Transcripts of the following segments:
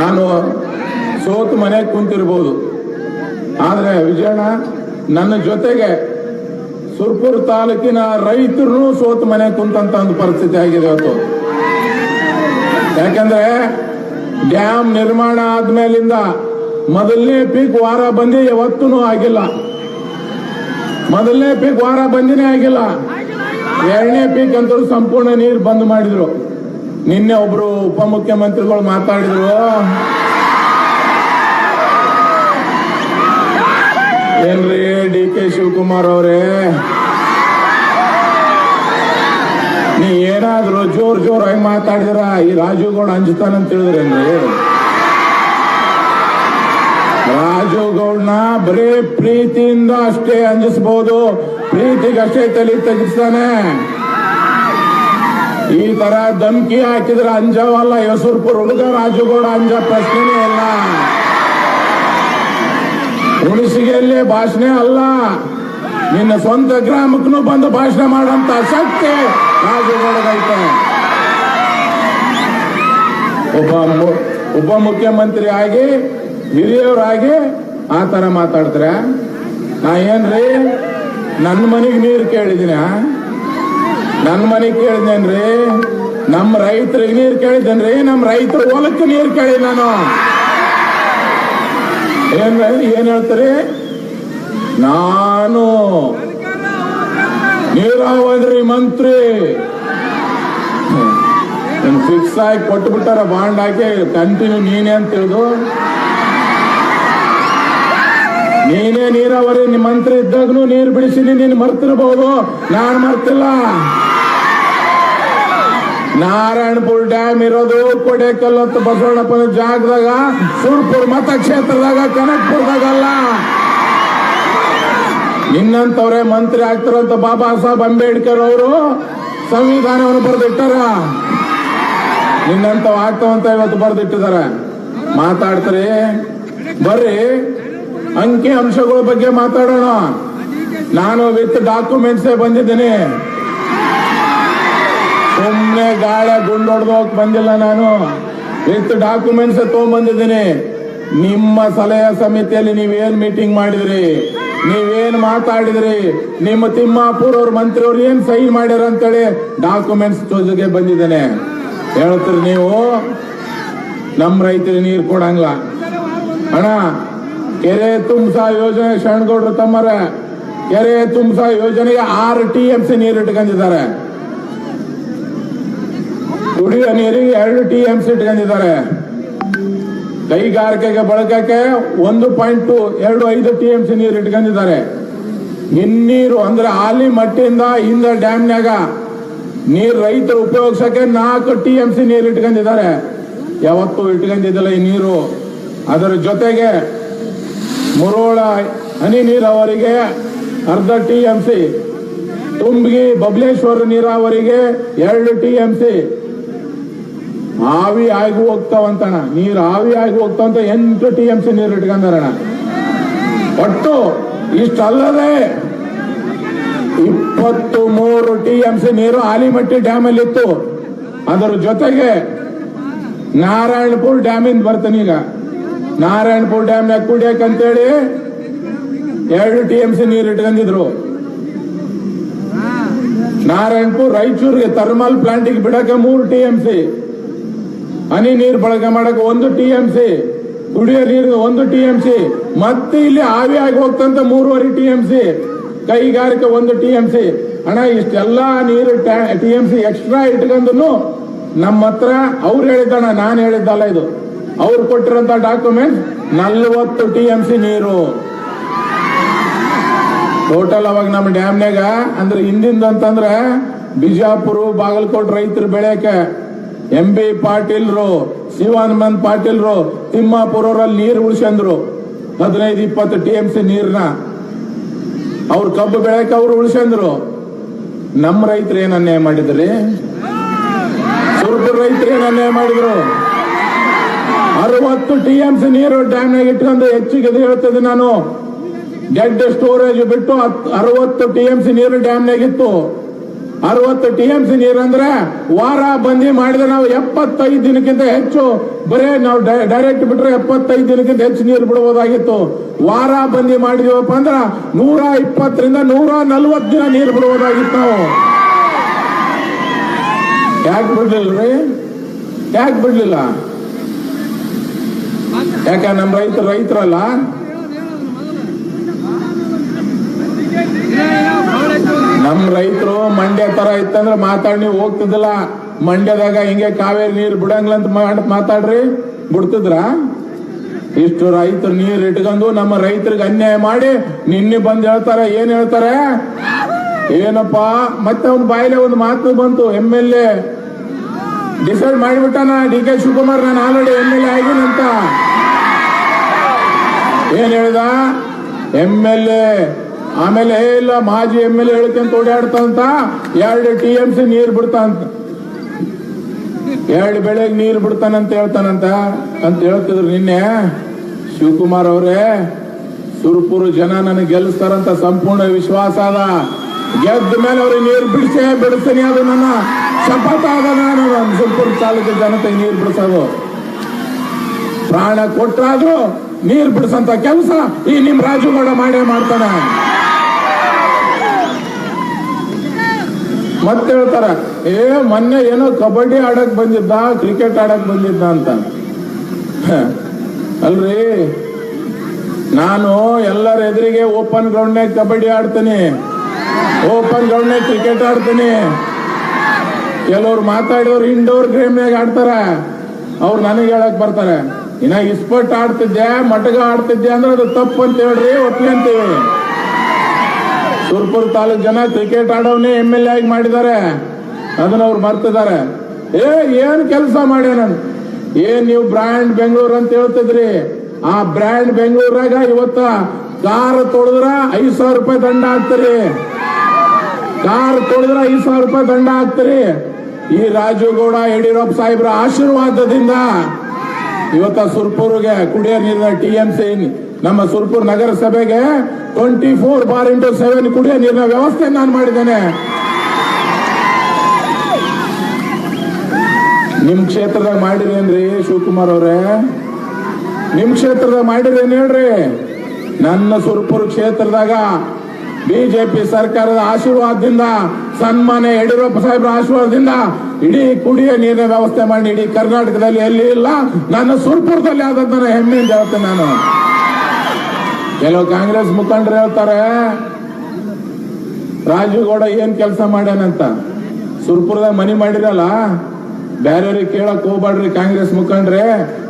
ನಾನು ಸೋತು ಮನೆಗೆ ಕುಂತಿರ್ಬೋದು. ಆದರೆ ವಿಜಯಣ್ಣ, ನನ್ನ ಜೊತೆಗೆ ಸುರ್ಪುರ್ ತಾಲೂಕಿನ ರೈತರು ಸೋತು ಮನೆ ಕುಂತಂತ ಒಂದು ಪರಿಸ್ಥಿತಿ ಆಗಿದೆ ಅವತ್ತು ಯಾಕಂದ್ರೆ ಡ್ಯಾಮ್ ನಿರ್ಮಾಣ ಆದ್ಮೇಲಿಂದ ಮೊದಲನೇ ಪೀಕ್ ವಾರ ಬಂದಿ ಯಾವತ್ತೂ ಆಗಿಲ್ಲ. ಮೊದಲನೇ ಪೀಕ್ ವಾರ ಬಂದಿನೇ ಆಗಿಲ್ಲ. ಎರಡನೇ ಪೀಕ್ ಅಂತೂ ಸಂಪೂರ್ಣ ನೀರು ಬಂದ್ ಮಾಡಿದ್ರು. ನಿನ್ನೆ ಒಬ್ರು ಉಪಮುಖ್ಯಮಂತ್ರಿಗಳು ಮಾತಾಡಿದ್ರು. ಏನ್ರಿ ಡಿ ಕೆ ಶಿವಕುಮಾರ್ ಅವರೇ? ನೀ ಏನಾದ್ರು ಜೋರ್ ಜೋರಾಗಿ ಮಾತಾಡಿದ್ರ? ಈ ರಾಜುಗೌಡ ಅಂಜುತ್ತಾನಂತ ಹೇಳಿದ್ರೇನ್ರಿ ರಾಜುಗೌಡನ ಬರೀ ಪ್ರೀತಿಯಿಂದ ಅಷ್ಟೇ ಅಂಜಿಸಬಹುದು ಪ್ರೀತಿಗಷ್ಟೇ ತಲೆ ತೆಗಿಸ್ತಾನೆ. ಈ ತರ ಧಮ್ಕಿ ಹಾಕಿದ್ರೆ ಅಂಜವಲ್ಲ ಯಸೂರ್ಪುರ್ ಹುಡುಗ ರಾಜುಗೌಡ ಅಂಜ ಪ್ರಶ್ನೆನೇ ಇಲ್ಲ. ಉಳಿಸಿಗೆಯಲ್ಲಿ ಭಾಷಣ ಅಲ್ಲ. ನಿನ್ನ ಸ್ವಂತ ಗ್ರಾಮಕ್ಕೂ ಬಂದು ಭಾಷಣ ಮಾಡುವಂತ ಶಕ್ತಿ ರಾಜುಗೌಡದೈತೆ ಒಬ್ಬ ಉಪ ಮುಖ್ಯಮಂತ್ರಿ ಆಗಿ, ಹಿರಿಯವರಾಗಿ ಆ ತರ ಮಾತಾಡ್ತಾರೆ? ನಾ ಏನ್ರಿ? ನನ್ನ ಮನೆಗೆ ನೀರು ಕೇಳಿದಿನ? ನನ್ನ ಮನೆಗೆ ಕೇಳಿದೇನ್ರಿ ನಮ್ಮ ರೈತರಿಗೆ ನೀರು ಕೇಳಿದ್ದೇನ್ರಿ ನಮ್ಮ ರೈತರ ಹೊಲಕ್ಕೆ ನೀರು ಕೇಳಿ ನಾನು. ಏನ್ ಏನ್ ಹೇಳ್ತಾರೆ? ನಾನು ನೀರಾವರಿ ಮಂತ್ರಿ. ಫಿಕ್ಸ್ ಆಗಿ ಕೊಟ್ಟು ಬಿಟ್ಟಾರ ಬಾಂಡ್ ಹಾಕಿ, ಕಂಟಿನ್ಯೂ ನೀನೇ ಅಂತ ತಿಳಿದು ನೀನೇ ನೀರಾವರಿ ನಿಮ್ಮ ಮಂತ್ರಿ ಇದ್ದಾಗನು ನೀರು ಬಿಡಿಸಿನಿ, ನೀನು ಮರ್ತಿರ್ಬೋದು. ನಾನು ಮರ್ತಿಲ್ಲ. ನಾರಾಯಣಪುರ ಡ್ಯಾಮ್ ಇರೋದು ಕೊಡೆಕಲ್ಲತ್ತು ಬಸವಣ್ಣಪ್ಪನ ಜಾಗದಾಗ, ಸುರ್ಪುರ್ ಮತಕ್ಷೇತ್ರದಾಗ ಕನಕ್ಪುರದಾಗಲ್ಲ ನಿನ್ನಂತವ್ರೆ ಮಂತ್ರಿ ಆಗ್ತಾರಂತ ಬಾಬಾ ಸಾಹೇಬ್ ಅಂಬೇಡ್ಕರ್ ಅವರು ಸಂವಿಧಾನವನ್ನು ಬರೆದಿಟ್ಟಾರ. ನಿನ್ನಂತವ್ ಆಗ್ತಾವಂತ ಇವತ್ತು ಬರೆದಿಟ್ಟಿದ್ದಾರೆ. ಮಾತಾಡ್ತಾರೆ? ಬರ್ರಿ. ಅಂಕಿ ಅಂಶಗಳ ಬಗ್ಗೆ ಮಾತಾಡೋಣ. ನಾನು ವಿತ್ ಡಾಕ್ಯುಮೆಂಟ್ಸ್ ಬಂದಿದ್ದೀನಿ. ಸುಮ್ಮನೆ ಗಾಳ ಗುಂಡೊಡ್ದೋಕ್ ಬಂದಿಲ್ಲ ನಾನು. ವಿತ್ ಡಾಕ್ಯುಮೆಂಟ್ಸ್ ತಗೊಂಡ್ಬಂದಿದ್ದೀನಿ ನಿಮ್ಮ ಸಲಹೆ ಸಮಿತಿಯಲ್ಲಿ ನೀವೇನ್ ಮೀಟಿಂಗ್ ಮಾಡಿದ್ರಿ? ನೀವೇನ್ ಮಾತಾಡಿದ್ರಿ? ನಿಮ್ಮ ತಿಮ್ಮಾಪುರ್ ಅವ್ರ ಮಂತ್ರಿ ಅವ್ರು ಏನ್ ಸೈನ್ ಮಾಡ್ಯಾರ ಅಂತೇಳಿ ಡಾಕ್ಯುಮೆಂಟ್ಸ್ ಜೊತೆಗೆ ಬಂದಿದ್ದೇನೆ. ಹೇಳ್ತೀರಿ ನೀವು. ನಮ್ಮ ರೈತರಿಗೆ ನೀರು ಕೊಡಂಗಿಲ್ಲ. ಅಣ್ಣ ಕೆರೆ ತುಂಬಿಸ ಯೋಜನೆ ಶರಣಗೌಡರು ತಮ್ಮರ ಕೆರೆ ತುಂಬಿಸ ಯೋಜನೆಗೆ ಆರು ಟಿ ಎಂ ಸಿ ನೀರು ಇಟ್ಕೊಂಡಿದ್ದಾರೆ ಕುಡಿಯುವ ನೀರಿಗೆ ಎರಡು ಟಿ ಎಂ ಸಿ ಇಟ್ಕೊಂಡಿದ್ದಾರೆ ಕೈಗಾರಿಕೆಗೆ ಬಳಕಕ್ಕೆ ಒಂದು ಪಾಯಿಂಟ್ ಟು ಎರಡು ಐದು ಟಿ ಎಂ ಸಿ ನೀರು ಇಟ್ಕೊಂಡಿದ್ದಾರೆ ಹಿನ್ನೀರು ಅಂದ್ರೆ ಆಲಿ ಮಟ್ಟಿಯಿಂದ ಹಿಂದ ಡ್ಯಾಮ್ನ್ಯಾಗ ನೀರು ರೈತರು ಉಪಯೋಗಿಸಕ್ಕೆ ನಾಲ್ಕು ಟಿ ಎಂ ಸಿ ನೀರು ಇಟ್ಕೊಂಡಿದ್ದಾರೆ ಯಾವತ್ತೂ ಇಟ್ಕೊಂಡಿದ್ದಿಲ್ಲ ಈ ನೀರು. ಅದರ ಜೊತೆಗೆ ಮುರೋಳ ಹನಿ ನೀರಾವರಿಗೆ ಅರ್ಧ ಟಿ ಎಂ ಸಿ ತುಂಬಿಗಿ ಬಬ್ಲೇಶ್ವರ ನೀರಾವರಿಗೆ ಎರಡು ಟಿ ಎಂ ಸಿ ಆವಿ ಆಗಿ ಹೋಗ್ತಾವಂತಣ ನೀರು ಆವಿ ಆಗಿ ಹೋಗ್ತಾವಂತ ಎಂಟು ಟಿ ಎಂ ಸಿ ನೀರು ಇಟ್ಕೊಂಡಾರಣ ಒಟ್ಟು ಇಷ್ಟಲ್ಲದೆ ಇಪ್ಪತ್ತು ಮೂರು ಟಿ ಎಂ ಸಿ ನೀರು ಆಲಿಮಟ್ಟಿ ಡ್ಯಾಮ್ ಅಲ್ಲಿ ಇತ್ತು ಅದರ ಜೊತೆಗೆ ನಾರಾಯಣಪುರ ಡ್ಯಾಮಿಂದ ಬರ್ತಾನೀಗ ನಾರಾಯಣಪುರ ಡ್ಯಾಮ್ನಾಗ ಕುಡಿಯಕಂತೇಳಿ ಎರಡು ಟಿ ಎಂ ಸಿ ನೀರು ಇಟ್ಕೊಂಡಿದ್ರು ನಾರಾಯಣಪುರ ರಾಯಚೂರಿಗೆ ಥರ್ಮಲ್ ಪ್ಲಾಂಟಿಗೆ ಬಿಡಕ್ಕೆ ಮೂರು ಟಿ ಎಂ ಸಿ ಹನಿ ನೀರು ಬಳಕೆ ಮಾಡಕ್ಕೆ ಒಂದು ಟಿ ಎಂ ಸಿ ಕುಡಿಯೋ ನೀರಿಗೆ ಒಂದು ಟಿ ಎಂ ಸಿ ಮತ್ತೆ ಇಲ್ಲಿ ಆವಿ ಆಗಿ ಹೋಗ್ತಂತ ಮೂರುವರೆ ಟಿ ಎಂ ಸಿ ಕೈಗಾರಿಕೆ ಒಂದು ಟಿ ಎಂ ಸಿ ಹಣ, ಇಷ್ಟೆಲ್ಲ ನೀರು ಟಿ ಎಂ ಸಿ ಎಕ್ಸ್ಟ್ರಾ ಇಟ್ಕೊಂಡು ನಮ್ಮ ಹತ್ರ ಅವ್ರು ಹೇಳಿದ್ದಣ್ಣ, ನಾನು ಹೇಳಿದ್ದಲ್ಲ ಇದು. ಅವ್ರು ಕೊಟ್ಟಿರೋಂತ ಡಾಕ್ಯುಮೆಂಟ್ ನಲ್ವತ್ತು ಟಿ ಎಂ ಸಿ ನೀರು. ಟೋಟಲ್ ಅವಾಗ ನಮ್ಮ ಡ್ಯಾಮ್ನಾಗ ಅಂದ್ರೆ ಹಿಂದಿಂದ ಅಂತಂದ್ರೆ ಬಿಜಾಪುರ, ಬಾಗಲಕೋಟ್ ರೈತರು ಬೆಳೆಯಕ್ಕೆ ಎಂ ಬಿ ಪಾಟೀಲ್ರು ಶಿವಾನಂದ್ ಪಾಟೀಲ್ರು ತಿಮ್ಮಾಪುರವ್ರಲ್ಲಿ ನೀರು ಉಳಿಸಂದ್ರು ಹದಿನೈದು, ಇಪ್ಪತ್ತು ಟಿ ಎಂ ಸಿ ನೀರ್ನ. ಅವ್ರ ಕಬ್ಬು ಬೆಳೆಯಕ್ಕೆ ಅವ್ರು ಉಳಿಸಂದ್ರು ನಮ್ಮ ರೈತರು ಏನ್ ಅನ್ಯಾಯ ಮಾಡಿದ್ರಿ? ಸುರ್ಪುರ್ ರೈತರು ಏನ್ ಅನ್ಯಾಯ ಮಾಡಿದ್ರು? ಅರವತ್ತು ಟಿ ಎಂ ಸಿ ನೀರು ಡ್ಯಾಮ್ನಾಗ ಇಟ್ಕೊಂಡು ಹೆಚ್ಚಿಗೆ ಹೇಳ್ತದೆ ನಾನು. ಡೆಡ್ ಸ್ಟೋರೇಜ್ ಬಿಟ್ಟು ಅರವತ್ತು ಟಿ ಎಂ ಸಿ ನೀರು ಡ್ಯಾಮ್ ಇತ್ತು. ಅರವತ್ತು ಟಿ ಎಂ ಸಿ ನೀರು ಅಂದ್ರೆ ವಾರ ಬಂದಿ ಮಾಡಿದ್ರೆ ನಾವು ಎಪ್ಪತ್ತೈದು ದಿನಕ್ಕಿಂತ ಹೆಚ್ಚು, ಬರೇ ನಾವು ಡೈರೆಕ್ಟ್ ಬಿಟ್ರೆ ಎಪ್ಪತ್ತೈದು ದಿನಕ್ಕಿಂತ ಹೆಚ್ಚು ನೀರು ಬಿಡಬಹುದಾಗಿತ್ತು ವಾರ ಬಂದಿ ಮಾಡಿದೀವಪ್ಪ ಅಂದ್ರೆ ನೂರ ಇಪ್ಪತ್ತರಿಂದ ನೂರ ನಲ್ವತ್ತು ದಿನ ನೀರು ಬಿಡಬಹುದಾಗಿತ್ತು ನಾವು. ಯಾಕೆ ಬಿಡ್ಲಿಲ್ರಿ ಯಾಕೆ ಬಿಡ್ಲಿಲ್ಲ? ಯಾಕೆ ನಮ್ಮ ರೈತರು ರೈತರಲ್ಲ? ನಮ್ ರೈತರು ಮಂಡ್ಯ ತರ ಇತ್ತಂದ್ರೆ ಮಾತಾಡಿ ಹೋಗ್ತಿದ್ದಿಲ್ಲ. ಮಂಡ್ಯದಾಗ ಹಿಂಗೆ ಕಾವೇರಿ ನೀರು ಬಿಡಂಗಿಲ್ಲ ಅಂತ ಮಾತಾಡ್ರಿ. ಬಿಡ್ತಿದ್ರ? ಇಷ್ಟು ರೈತರು ನೀರು ಇಟ್ಕೊಂಡು ನಮ್ಮ ರೈತರಿಗೆ ಅನ್ಯಾಯ ಮಾಡಿ ನಿನ್ನೆ ಬಂದು ಹೇಳ್ತಾರೆ, ಏನ್ ಹೇಳ್ತಾರೆ? ಏನಪ್ಪ? ಮತ್ತೆ ಅವ್ನ ಬಾಯಿಲೆ ಒಂದು ಮಾತು ಬಂತು ಎಂ ಎಲ್ ಎ ಡಿಸೈಡ್ ಮಾಡಿಬಿಟ್ಟಾನ ಡಿ ಕೆ ಶಿವಕುಮಾರ್, ನಾನು ಆಲ್ರೆಡಿ ಎಂ ಎಲ್ ಎ ಆಗಿನಿ ಅಂತ. ಏನ್ ಹೇಳ್ದ? M L A. ಆಮೇಲೆ ಇಲ್ಲ, ಮಾಜಿ ಎಂ ಎಲ್ ಎ ಹೇಳ್ಕೊಂತ ಓಡಾಡ್ತಂತ ಎರಡು ಟಿ ಎಂ ಸಿ ನೀರ್ ಬಿಡ್ತಾಂತ ಎರಡು ಬೆಳೆಗೆ ನೀರು ಬಿಡ್ತಾನಂತ ಹೇಳ್ತಾನಂತ. ಅಂತ ಹೇಳ್ತಿದ್ರು ನಿನ್ನೆ ಶಿವಕುಮಾರ್ ಅವರೇ. ಸುರ್ಪುರು ಜನ ನನಗೆ ಗೆಲ್ಲಿಸ್ತಾರಂತ ಸಂಪೂರ್ಣ ವಿಶ್ವಾಸ ಅದ. ಗೆದ್ದ ಮೇಲೆ ಅವ್ರಿಗೆ ನೀರು ಬಿಡಿಸೇ ಬಿಡಿಸ್ತೀನಿ ಅದು ನನ್ನ ಶಪಥ ಆಗ ನಾನು. ಸುರ್ಪುರ ತಾಲೂಕಿನ ತಾಲೂಕು ಜನತೆಗೆ ನೀರು ಬಿಡಿಸೋದು. ಪ್ರಾಣ ಕೊಟ್ರಾದ್ರೂ ನೀರ್ ಬಿಡಿಸಂತ ಕೆಲಸ ಈ ನಿಮ್ ರಾಜುಗೌಡ ಮಾಡೇ ಮಾಡ್ತಾನೆ ಮತ್ತೆ ಹೇಳ್ತಾರ, ಏ, ಮೊನ್ನೆ ಏನೋ ಕಬಡ್ಡಿ ಆಡಕ್ ಬಂದಿದ್ದ, ಕ್ರಿಕೆಟ್ ಆಡಕ್ ಬಂದಿದ್ದ ಅಂತ. ಅಲ್ರಿ? ನಾನು ಎಲ್ಲರ ಎದುರಿಗೆ ಓಪನ್ ಗ್ರೌಂಡ್ನಾಗ ಕಬಡ್ಡಿ ಆಡ್ತೀನಿ. ಓಪನ್ ಗ್ರೌಂಡ್ನಾಗ ಕ್ರಿಕೆಟ್ ಆಡ್ತೀನಿ. ಕೆಲವ್ರು ಮಾತಾಡಿದವ್ರು ಇಂಡೋರ್ ಗೇಮ್ನಾಗ ಆಡ್ತಾರ. ಅವ್ರು ನನಗೆ ಹೇಳಕ್ ಬರ್ತಾರೆ. ಇನ್ನ ಇಸ್ಪಟ್ ಆಡ್ತಿದ್ದೆ ಮಟಗ ಆಡ್ತಿದ್ದೆ ಅಂದ್ರೆ ಅದು ತಪ್ಪು ಅಂತ ಹೇಳ್ರಿ, ಒಪ್ಲಿ ಹೇಳಿ. ಸುರ್ಪುರ್ ತಾಲೂಕ್ ಜನ ಕ್ರಿಕೆಟ್ ಆಡೋನೇ ಎಂ ಎಲ್ ಎ ಮಾಡಿದ್ದಾರೆ. ಅದನ್ನ ಅವ್ರು ಮರ್ತಿದ್ದಾರೆ. ಏ, ಏನ್ ಕೆಲಸ ಮಾಡ್ಯಾನ ಏನ್ ನೀವು ಬ್ರ್ಯಾಂಡ್ ಬೆಂಗಳೂರು ಅಂತ ಹೇಳ್ತಿದ್ರಿ. ಆ ಬ್ರ್ಯಾಂಡ್ ಬೆಂಗಳೂರಾಗ ಇವತ್ತ ಕಾರ್ ತೊಳೆದ್ರ ಐದ್ ಸಾವಿರ ರೂಪಾಯಿ ದಂಡ ಹಾಕ್ತೀರಿ. ಕಾರ್ ತೊಳೆದ್ರ ಐದ್ ಸಾವಿರ ರೂಪಾಯಿ ದಂಡ ಹಾಕ್ತೀರಿ. ಈ ರಾಜುಗೌಡ ಯಡಿಯೂರಪ್ಪ ಸಾಹೇಬ್ರ ಆಶೀರ್ವಾದದಿಂದ ಇವತ್ತ ಸುರ್ಪುರ್ಗೆ ಕುಡಿಯೋ ನೀರಿನ ಟಿ ಎಂ ಸಿ ನಮ್ಮ Surpur ನಗರಸಭೆಗೆ twenty four bar into seven ಕುಡಿಯೋ ನೀರಿನ ವ್ಯವಸ್ಥೆ ನಾನು ಮಾಡಿದ್ದೇನೆ. ನಿಮ್ ಕ್ಷೇತ್ರದಾಗ ಮಾಡಿರೇನ್ರಿ ಶಿವಕುಮಾರ್ ಅವರೇ? ನಿಮ್ ಕ್ಷೇತ್ರದಾಗ ಮಾಡಿರೇನ್ ಹೇಳ್ರಿ? ನನ್ನ ಸುರ್ಪುರ್ ಕ್ಷೇತ್ರದಾಗ ಬಿಜೆಪಿ ಸರ್ಕಾರದ ಆಶೀರ್ವಾದದಿಂದ ಸನ್ಮಾನ ಯಡಿಯೂರಪ್ಪ ಸಾಹೇಬರ ಆಶೀರ್ವಾದದಿಂದ ಇಡೀ ಕುಡಿಯ ನೀರಿನ ವ್ಯವಸ್ಥೆ ಮಾಡಿ ಇಡೀ ಕರ್ನಾಟಕದಲ್ಲಿ ಎಲ್ಲಿ ಇಲ್ಲ, ನನ್ನ ಸುರ್ಪುರದಲ್ಲಿ ಆದದ್ದನ್ನ ಹೆಮ್ಮೆ ಹೆಮ್ಮೆಯಿಂದ ಹೇಳ್ತೇನೆ ನಾನು. ಕೆಲವು ಕಾಂಗ್ರೆಸ್ ಮುಖಂಡರು ಹೇಳ್ತಾರೆ ರಾಜುಗೌಡ ಏನ್ ಕೆಲಸ ಮಾಡ್ಯಾನಂತ ಸುರ್ಪುರದ ಮನಿ ಮಾಡಿರಲ್ಲ? ಬೇರೆಯವ್ರಿಗೆ ಕೇಳಕ್ ಹೋಗ್ಬಾಡ್ರಿ ಕಾಂಗ್ರೆಸ್ ಮುಖಂಡ್ರೆ.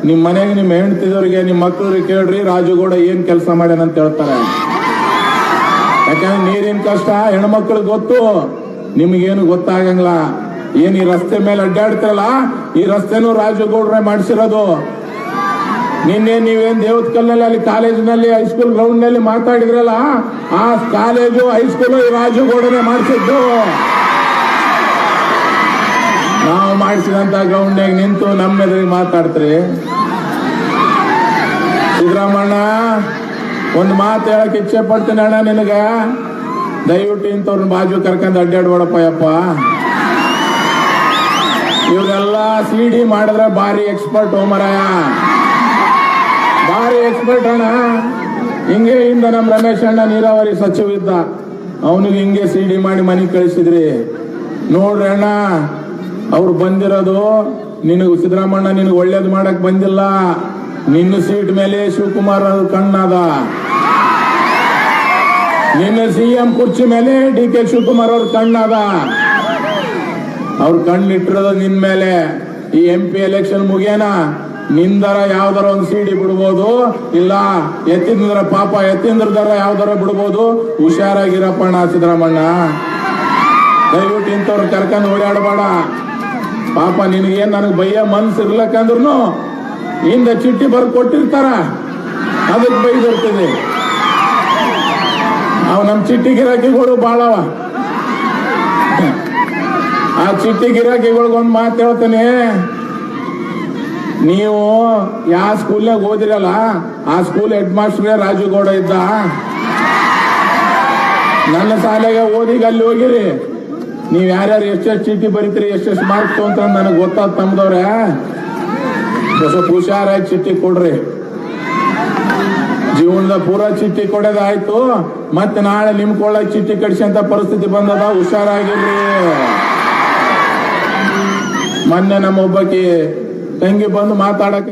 ನಿಮ್ ಮನೆಗೆ ನಿಮ್ ಹೆಂಡತಿದವ್ರಿಗೆ, ನಿಮ್ ಮಕ್ಳಿಗೆ ಕೇಳ್ರಿ ರಾಜುಗೌಡ ಏನ್ ಕೆಲಸ ಮಾಡ್ಯಾನಂತ ಹೇಳ್ತಾರೆ. ಯಾಕಂದ್ರೆ ನೀರಿನ ಕಷ್ಟ, ಹೆಣ್ಮಕ್ಳಿಗೆ ಗೊತ್ತು? ನಿಮಗೇನು ಗೊತ್ತಾಗಂಗಿಲ್ಲ. ಏನ್ ಈ ರಸ್ತೆ ಮೇಲೆ ಅಡ್ಡಾಡ್ತಿರಲ್ಲ, ಈ ರಸ್ತೆನೂ ರಾಜಗೌಡ್ರೆ ಮಾಡಿಸಿರೋದು. ನಿನ್ನೆ ನೀವೇನ್ ದೇವತ್ ಕಲ್ನಲ್ಲಿ ಅಲ್ಲಿ ಕಾಲೇಜಿನಲ್ಲಿ ಹೈಸ್ಕೂಲ್ ಗ್ರೌಂಡ್ನಲ್ಲಿ ಮಾತಾಡಿದ್ರಲ್ಲ, ಆ ಕಾಲೇಜು ಹೈಸ್ಕೂಲು ಈ ರಾಜಗೌಡನೆ ಮಾಡಿಸಿದ್ದು. ನಾವು ಮಾಡಿಸಿದಂತ ಗ್ರೌಂಡ್ನಾಗ ನಿಂತು ನಮ್ಮ ಎದುರಿಗೆ ಮಾತಾಡ್ತೀರಿ. ಸಿದ್ದರಾಮಣ್ಣ ಒಂದು ಮಾತು ಹೇಳಕ್ ಇಚ್ಛೆ ಪಡ್ತೀನಿ ಅಣ್ಣ ನಿನಗ. ದಯವಿಟ್ಟು ಇಂಥವ್ರನ್ನ ಬಾಜು ಕರ್ಕೊಂಡು ಅಡ್ಡಾಡ್ಬೇಡಪ್ಪ ಯಪ್ಪ. ಇವ್ರೆಲ್ಲ ಸಿ ಡಿ ಮಾಡಿದ್ರೆ ಭಾರಿ ಎಕ್ಸ್ಪರ್ಟ್ ಹೋಮರಾಯ ಭಾರಿ ಎಕ್ಸ್ಪರ್ಟ್ ಅಣ್ಣ. ಹಿಂಗೆ ಇಂದ ನಮ್ಮ ರಮೇಶ್ ಅಣ್ಣ ನೀರಾವರಿ ಸಚಿವ ಇದ್ದ ಅವನಿಗೆ ಹಿಂಗೆ ಸಿ ಡಿ ಮಾಡಿ ಮನೆಗೆ ಕಳಿಸಿದ್ರಿ. ನೋಡ್ರಿ ಅಣ್ಣ, ಅವ್ರು ಬಂದಿರೋದು ನಿನಗೆ ಸಿದ್ದರಾಮಣ್ಣ ನಿನಗೆ ಒಳ್ಳೇದು ಮಾಡಕ್ ಬಂದಿಲ್ಲ. ನಿನ್ನ ಸೀಟ್ ಮೇಲೆ ಶಿವಕುಮಾರ್ ಅವರು ಕಣ್ಣದ. ನಿನ್ನ ಸಿಎಂ ಕುರ್ಚಿ ಮೇಲೆ ಡಿ ಕೆ ಶಿವಕುಮಾರ್ ಅವ್ರ ಕಣ್ಣದ. ಅವ್ರ ಕಣ್ಣಿಟ್ಟಿರೋದು ನಿನ್ ಮೇಲೆ. ಈ ಎಂ ಪಿ ಎಲೆಕ್ಷನ್ ಮುಗಿಯೋಣ ನಿಂದರ ಯಾವ್ದಾರ ಒಂದು ಸೀಡಿ ಬಿಡ್ಬೋದು, ಇಲ್ಲ ಎತ್ತಿಂದ್ರ ಪಾಪ ಎತ್ತಿಂದ್ರದರ ಯಾವ್ದಾರ ಬಿಡ್ಬೋದು ಹುಷಾರಾಗಿರಪ್ಪಣ್ಣ ಸಿದ್ದರಾಮಣ್ಣ ದಯವಿಟ್ಟು ಇಂಥವ್ರು ಕರ್ಕೊಂಡು ಓಡಾಡಬೇಡ. ಪಾಪ ನಿನಗೇನು ನನಗೆ ಬಯ್ಯ ಮನ್ಸು ಇರ್ಲಕ್ಕಂದ್ರೂ ಹಿಂದ ಚಿಟ್ಟಿ ಬರ್ ಕೊಟ್ಟಿರ್ತಾರ. ಬೈ ಬರ್ತದೆ ಅವ್ ನಮ್ ಚಿಟ್ಟಿ ಗಿರಾಕಿಗಳು ಬಾಳವ. ಆ ಚಿಟ್ಟಿ ಗಿರಾಕಿಗಳಿಗೆ ಒಂದು ಮಾತು ಹೇಳ್ತೇನೆ. ನೀವು ಯಾವ ಸ್ಕೂಲ್ನಾಗ ಓದಿರಲ್ಲ, ಆ ಸ್ಕೂಲ್ ಹೆಡ್ ಮಾಸ್ಟರ್ ರಾಜುಗೌಡ ಇದ್ದ. ನನ್ನ ಶಾಲೆಗೆ ಓದಿಗೆ ಅಲ್ಲಿ ಹೋಗಿರಿ. ನೀವ್ ಯಾರ್ಯಾರು ಎಷ್ಟೆಷ್ಟು ಚೀಟಿ ಬರೀತೀರಿ, ಎಷ್ಟೆಷ್ಟು ಮಾರ್ಕ್ಸ್ ಅಂತ ನನಗೆ ಗೊತ್ತಾದ ತಮ್ಮದವ್ರೆ ಸ್ವಲ್ಪ ಹುಷಾರಾಗಿ ಚಿಟ್ಟಿ ಕೊಡ್ರಿ. ಜೀವನದ ಪೂರ ಚಿಟ್ಟಿ ಕೊಡೋದಾಯ್ತು. ಮತ್ತೆ ನಾಳೆ ನಿಮ್ ಕೊಳ್ಳ ಚಿಟ್ಟಿ ಕಡಿಸಂತ ಪರಿಸ್ಥಿತಿ ಬಂದದ, ಹುಷಾರಾಗಿರ್ರಿ. ಮೊನ್ನೆ ನಮ್ಮ ಒಬ್ಬಕಿ ತಂಗಿ ಬಂದು ಮಾತಾಡಕ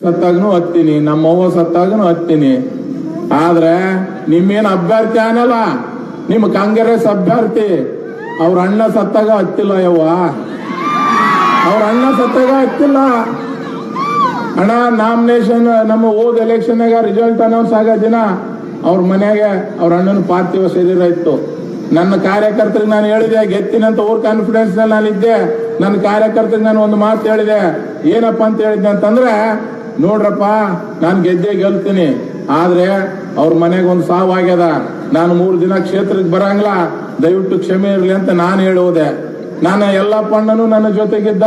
ಸತ್ತಾಗನು ಹತ್ತೀನಿ ನಮ್ಮವ್ವ ಸತ್ತಾಗನು ಹತ್ತೀನಿ. ಆದ್ರೆ ನಿಮ್ಮೇನು ಅಭ್ಯರ್ಥಿ ಆನಲ್ಲ ನಿಮ್ ಕಾಂಗ್ರೆಸ್ ಅಭ್ಯರ್ಥಿ. ಅವ್ರ ಅಣ್ಣ ಸತ್ತಾಗ ಹತ್ತಿಲ್ಲ ಯವ್ವ. ಅವ್ರ ಅಣ್ಣ ಸತ್ತಾಗ ಹತ್ತಿಲ್ಲ. ಅಣ್ಣ ನಾಮಿನೇಷನ್ ನಮ್ಮ ಹೋದ ಎಲೆಕ್ಷನ್ ರಿಸಲ್ಟ್ ಅನೌನ್ಸ್ ಆಗ ದಿನ ಅವ್ರ ಮನೆಗೆ ಅವ್ರ ಅಣ್ಣನ ಪಾರ್ಥಿವ ಶರೀರ ಇತ್ತು. ನನ್ನ ಕಾರ್ಯಕರ್ತರಿಗೆ ನಾನು ಹೇಳಿದೆ ಗೆತ್ತಿನಂತ ಓವರ್ ಕಾನ್ಫಿಡೆನ್ಸ್ನಲ್ಲಿ ನಾನು ಇದ್ದೆ. ನನ್ನ ಕಾರ್ಯಕರ್ತರಿಗೆ ನಾನು ಒಂದು ಮಾತು ಹೇಳಿದೆ. ಏನಪ್ಪ ಅಂತ ಹೇಳಿದ್ದೆ ಅಂತಂದ್ರೆ, ನೋಡ್ರಪ್ಪ, ನಾನು ಗೆದ್ದೆ ಗೆಲ್ತೀನಿ. ಆದ್ರೆ ಅವ್ರ ಮನೆಗೆ ಒಂದು ಸಾವಾಗ್ಯದ ನಾನು ಮೂರು ದಿನ ಕ್ಷೇತ್ರಕ್ಕೆ ಬರಂಗಿಲ್ಲ. ದಯವಿಟ್ಟು ಕ್ಷಮೆ ಇರಲಿ ಅಂತ ನಾನು ಹೇಳುವುದೆ. ನಾನು ಎಲ್ಲ ಪಣ್ಣನು ನನ್ನ ಜೊತೆಗಿದ್ದ.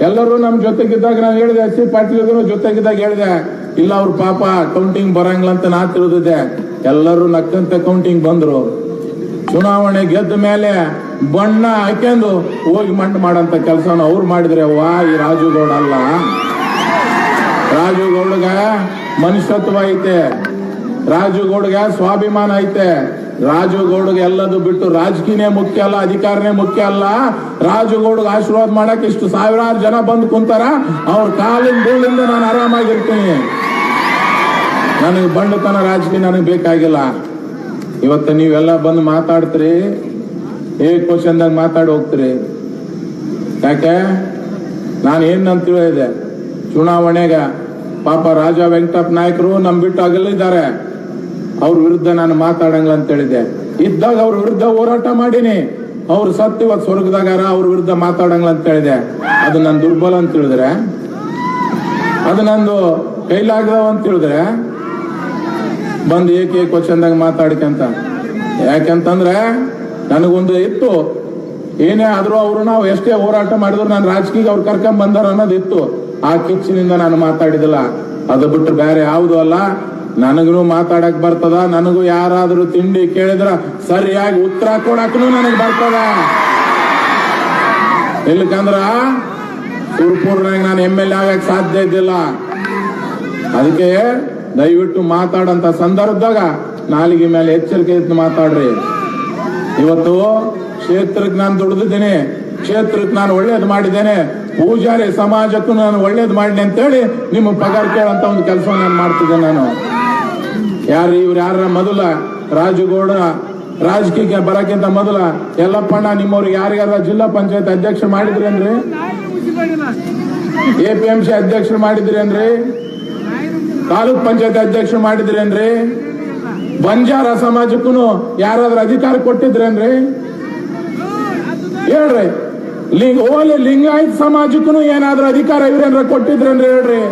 ಎಲ್ಲರೂ ನಮ್ಮ ಜೊತೆಗಿದ್ದಾಗ ನಾನು ಹೇಳಿದೆ ಎಸ್ ಸಿ ಪಾಟೀಲ್ ಜೊತೆಗಿದ್ದಾಗ ಹೇಳಿದೆ. ಇಲ್ಲ, ಅವ್ರ ಪಾಪ ಕೌಂಟಿಂಗ್ ಬರಂಗಿಲ್ಲ ಅಂತ ನಾ ತಿಳಿದಿದ್ದೆ. ಎಲ್ಲರೂ ನಕ್ಕಂತ ಕೌಂಟಿಂಗ್ ಬಂದ್ರು. ಚುನಾವಣೆ ಗೆದ್ದ ಮೇಲೆ ಬಣ್ಣ ಹಾಕೊಂಡು ಹೋಗಿ ಮಣ್ಣು ಮಾಡಂತ ಕೆಲಸನ ಅವ್ರು ಮಾಡಿದ್ರೆ ವಾ ಈ ರಾಜುಗೌಡ ಅಲ್ಲ. ರಾಜುಗೌಡಗ ಮನುಷ್ಯತ್ವ ಐತೆ. ರಾಜುಗೌಡಗ ಸ್ವಾಭಿಮಾನ ಐತೆ. ರಾಜುಗೌಡಗೆ ಎಲ್ಲದು ಬಿಟ್ಟು ರಾಜಕೀಯನೇ ಮುಖ್ಯ ಅಲ್ಲ, ಅಧಿಕಾರನೇ ಮುಖ್ಯ ಅಲ್ಲ. ರಾಜುಗೌಡಗೆ ಆಶೀರ್ವಾದ ಮಾಡಕ್ ಇಷ್ಟು ಸಾವಿರಾರು ಜನ ಬಂದು ಕುಂತಾರ. ಅವ್ರ ಕಾಲಿನ ಧೂಳಿಂದ ನಾನು ಆರಾಮಾಗಿರ್ತೀನಿ. ನನಗೆ ಬಂಡತನ ರಾಜಕೀಯ ನನಗೆ ಬೇಕಾಗಿಲ್ಲ. ಇವತ್ತು ನೀವೆಲ್ಲ ಬಂದು ಮಾತಾಡ್ತೀರಿ ಏ ಕ್ವಶನ್ದಾಗ ಮಾತಾಡಿ ಹೋಗ್ತೀರಿ? ಯಾಕೆ? ನಾನು ಏನಂತ ಹೇಳಿದೆ? ಚುನಾವಣೆಗ ಪಾಪ ರಾಜ ವೆಂಕಟಪ್ಪ ನಾಯಕರು ನಮ್ ಬಿಟ್ಟು ಅಗಲಿದ್ದಾರೆ. ಅವ್ರ ವಿರುದ್ಧ ನಾನು ಮಾತಾಡಂಗಿಲ್ಲ ಅಂತ ಹೇಳಿದೆ ಇದ್ದಾಗ ಅವ್ರ ವಿರುದ್ಧ ಹೋರಾಟ ಮಾಡೀನಿ. ಅವ್ರು ಸತ್ತು ಇವತ್ತು ಸ್ವರ್ಗದಾಗಾರ, ಅವ್ರ ವಿರುದ್ಧ ಮಾತಾಡಂಗಿಲ್ಲ ಅಂತ ಹೇಳಿದೆ. ಅದು ನನ್ನ ದುರ್ಬಲ ಅಂತ ಹೇಳಿದ್ರೆ, ಅದು ನಂದು ಕೈಲಾಗದವ ಅಂತ ಹೇಳಿದ್ರೆ, ಬಂದು ಏಕೆ ಕ್ವಶನ್ದಾಗ ಮಾತಾಡ್ಕಂತ ಯಾಕಂತಂದ್ರೆ, ನನಗೊಂದು ಇತ್ತು. ಏನೇ ಆದ್ರೂ ಅವರು ನಾವು ಎಷ್ಟೇ ಹೋರಾಟ ಮಾಡಿದ್ರು ನಾನು ರಾಜಕೀಯ ಅವ್ರು ಕರ್ಕೊಂಡ್ ಬಂದಾರ ಅನ್ನೋದು ಇತ್ತು. ಆ ಕಿಚ್ಚಿನಿಂದ ನಾನು ಮಾತಾಡಿದಿಲ್ಲ. ಅದು ಬಿಟ್ಟು ಬೇರೆ ಯಾವುದು ಅಲ್ಲ? ನನಗೂ ಮಾತಾಡಕ್ ಬರ್ತದ, ನನಗೂ ಯಾರಾದ್ರೂ ತಿಂಡಿ ಕೇಳಿದ್ರ ಸರಿಯಾಗಿ ಉತ್ತರ ಕೊಡಕ್ಕೂ ನನಗೆ ಬರ್ತದ. ಇಲ್ಲಕಂದ್ರ ಸುರ್ಪುರ್ನಾಗ ನಾನು ಎಂ ಎಲ್ ಎ ಆಗಕ್ ಸಾಧ್ಯ ಇದ್ದಿಲ್ಲ. ಅದಕ್ಕೆ ದಯವಿಟ್ಟು ಮಾತಾಡಂತ ಸಂದರ್ಭದಾಗ ನಾಲಿಗೆ ಮೇಲೆ ಎಚ್ಚರಿಕೆ ಇದ್ದು ಮಾತಾಡ್ರಿ. ಇವತ್ತು ಕ್ಷೇತ್ರಕ್ಕೆ ನಾನು ದುಡಿದಿದ್ದೇನೆ, ಕ್ಷೇತ್ರಕ್ಕೆ ನಾನು ಒಳ್ಳೇದು ಮಾಡಿದ್ದೇನೆ. ಪೂಜಾರಿ ಸಮಾಜಕ್ಕೂ ನಾನು ಒಳ್ಳೇದು ಮಾಡಿದೆ ಅಂತೇಳಿ ನಿಮ್ಮ ಪಗಾರ ಕೇಳಂತ ಒಂದು ಕೆಲಸ ನಾನು ಮಾಡ್ತಿದ್ದೆ ನಾನು. ಯಾರು ಇವ್ರು ಯಾರ ಮೊದಲ? ರಾಜುಗೌಡ ರಾಜಕೀಯಕ್ಕೆ ಬರಕ್ಕಿಂತ ಮೊದಲ. ಎಲ್ಲಪ್ಪಣ್ಣ ನಿಮ್ಮವ್ರಿಗೆ ಯಾರಿಗಾರ ಜಿಲ್ಲಾ ಪಂಚಾಯತ್ ಅಧ್ಯಕ್ಷ ಮಾಡಿದ್ರಿ ಅಂದ್ರೆ? ಎ ಪಿ ಎಂ ಸಿ ಅಧ್ಯಕ್ಷರು ಮಾಡಿದ್ರಿ ಅಂದ್ರೆ? ತಾಲೂಕ್ ಪಂಚಾಯತ್ ಅಧ್ಯಕ್ಷರು ಮಾಡಿದ್ರೇನ್ರಿ ಬಂಜಾರ ಸಮಾಜಕ್ಕೂ ಯಾರಾದ್ರೂ ಅಧಿಕಾರ ಕೊಟ್ಟಿದ್ರೇನ್ರಿ ಹೇಳ್ರಿ. ಲಿಂಗ ಓಲಿ ಲಿಂಗಾಯತ್ ಸಮಾಜಕ್ಕೂ ಏನಾದ್ರೂ ಅಧಿಕಾರ ಇವ್ರೇನ್ರ ಕೊಟ್ಟಿದ್ರೇನ್ರಿ ಹೇಳ್ರಿ?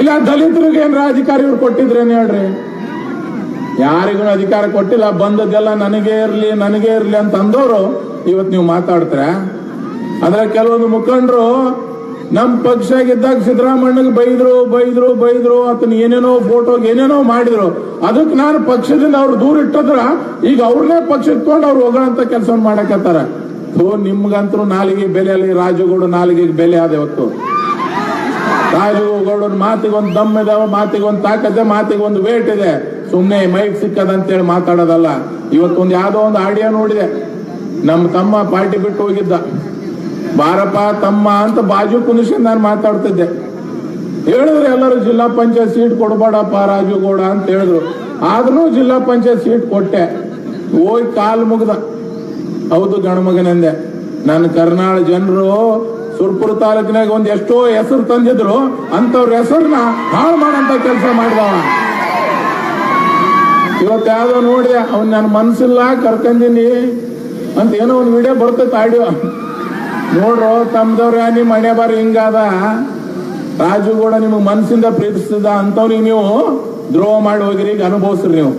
ಇಲ್ಲ ದಲಿತರಿಗೆ ಏನ್ರ ಅಧಿಕಾರ ಇವ್ರು ಕೊಟ್ಟಿದ್ರೇನ್ ಹೇಳ್ರಿ? ಯಾರಿಗೂ ಅಧಿಕಾರ ಕೊಟ್ಟಿಲ್ಲ, ಬಂದದ್ದೆಲ್ಲ ನನಗೆ ಇರ್ಲಿ ನನಗೆ ಇರ್ಲಿ ಅಂತ ಅಂದವರು ಇವತ್ತು ನೀವು ಮಾತಾಡ್ತೀರ? ಅಂದ್ರೆ ಕೆಲವೊಂದು ಮುಖಂಡರು ನಮ್ ಪಕ್ಷ ಇದ್ದಾಗ ಸಿದ್ದರಾಮಣ್ಣಗೆ ಬೈದ್ರು ಬೈದ್ರು ಬೈದ್ರು, ಆತನ ಏನೇನೋ ಫೋಟೋಗೆ ಏನೇನೋ ಮಾಡಿದ್ರು. ಅದಕ್ಕೆ ನಾನು ಪಕ್ಷದಿಂದ ಅವ್ರು ದೂರ ಇಟ್ಟದ್ರ ಈಗ ಅವ್ರನ್ನೇ ಪಕ್ಷ ಇಟ್ಕೊಂಡು ಅವ್ರು ಹೋಗೋಂತ ಕೆಲಸ ಮಾಡಕತ್ತಾರ. ಸೊ ನಿಮ್ಗಂತರೂ ನಾಲಿಗೆ ಬೆಲೆ ಅಲ್ಲಿ ರಾಜುಗೌಡ ನಾಲಿಗೆಗೆ ಬೆಲೆ ಆದ ಇವತ್ತು ರಾಜುಗೌಡನ ಮಾತಿಗೆ ಒಂದು ದಮ್ ಇದಾವ ಮಾತಿಗೆ ಒಂದು ತಾಕತ್ತೆ ಮಾತಿಗೆ ಒಂದು ವೇಟ್ ಇದೆ. ಸುಮ್ನೆ ಮೈಕ್ ಸಿಕ್ಕದಂತೇಳಿ ಮಾತಾಡೋದಲ್ಲ. ಇವತ್ತೊಂದು ಯಾವ್ದೋ ಒಂದು ಆಡಿಯೋ ನೋಡಿದೆ. ನಮ್ಮ ತಮ್ಮ ಪಾರ್ಟಿ ಬಿಟ್ಟು ಹೋಗಿದ್ದ. ಬಾರಪ್ಪ, ತಮ್ಮ ಅಂತ ಬಾಜು ಕುಂದಿಸ್ಕೊಂಡು ನಾನು ಮಾತಾಡ್ತಿದ್ದೆ. ಹೇಳಿದ್ರು ಎಲ್ಲರೂ, ಜಿಲ್ಲಾ ಪಂಚಾಯತ್ ಸೀಟ್ ಕೊಡಬೇಡಪ್ಪ ರಾಜುಗೌಡ ಅಂತ ಹೇಳಿದ್ರು. ಆದ್ರೂ ಜಿಲ್ಲಾ ಪಂಚಾಯತ್ ಸೀಟ್ ಕೊಟ್ಟೆ. ಹೋಗಿ ಕಾಲು ಮುಗ್ದ. ಹೌದು ಗಣಮಗನೆಂದೆ ನನ್ನ ಕರ್ನಾಳ ಜನರು ಸುರ್ಪುರ ತಾಲೂಕಿನಾಗ ಒಂದ್ ಎಷ್ಟೋ ಹೆಸರು ತಂದಿದ್ರು ಅಂತವ್ರ ಹೆಸರನ್ನ ಹಾಳು ಮಾಡಂತ ಕೆಲಸ ಮಾಡಿದವ. ಇವತ್ತು ಯಾವ್ದೋ ನೋಡಿದೆ, ಅವ್ನ್ ನನ್ನ ಮನ್ಸಿಲ್ಲ, ಕರ್ಕಂದಿನಿ ಅಂತ ಏನೋ ಒಂದು ವಿಡಿಯೋ ಬರ್ತೈತೆ ಆಡಿಯೋ. ನೋಡ್ರ, ತಮ್ದವ್ರ ನಿಮ್ ಮನೆ ಬಾರಿ ಹಿಂಗಾದ? ರಾಜು ಕೂಡ ನಿಮಗೆ ಮನಸ್ಸಿಂದ ಪ್ರೀತಿಸಿದ ಅಂತವ್ರಿಗೆ ನೀವು ದ್ರೋಹ ಮಾಡಿ ಹೋಗಿರಿ, ಈಗ ಅನುಭವಿಸ್ರಿ ನೀವು.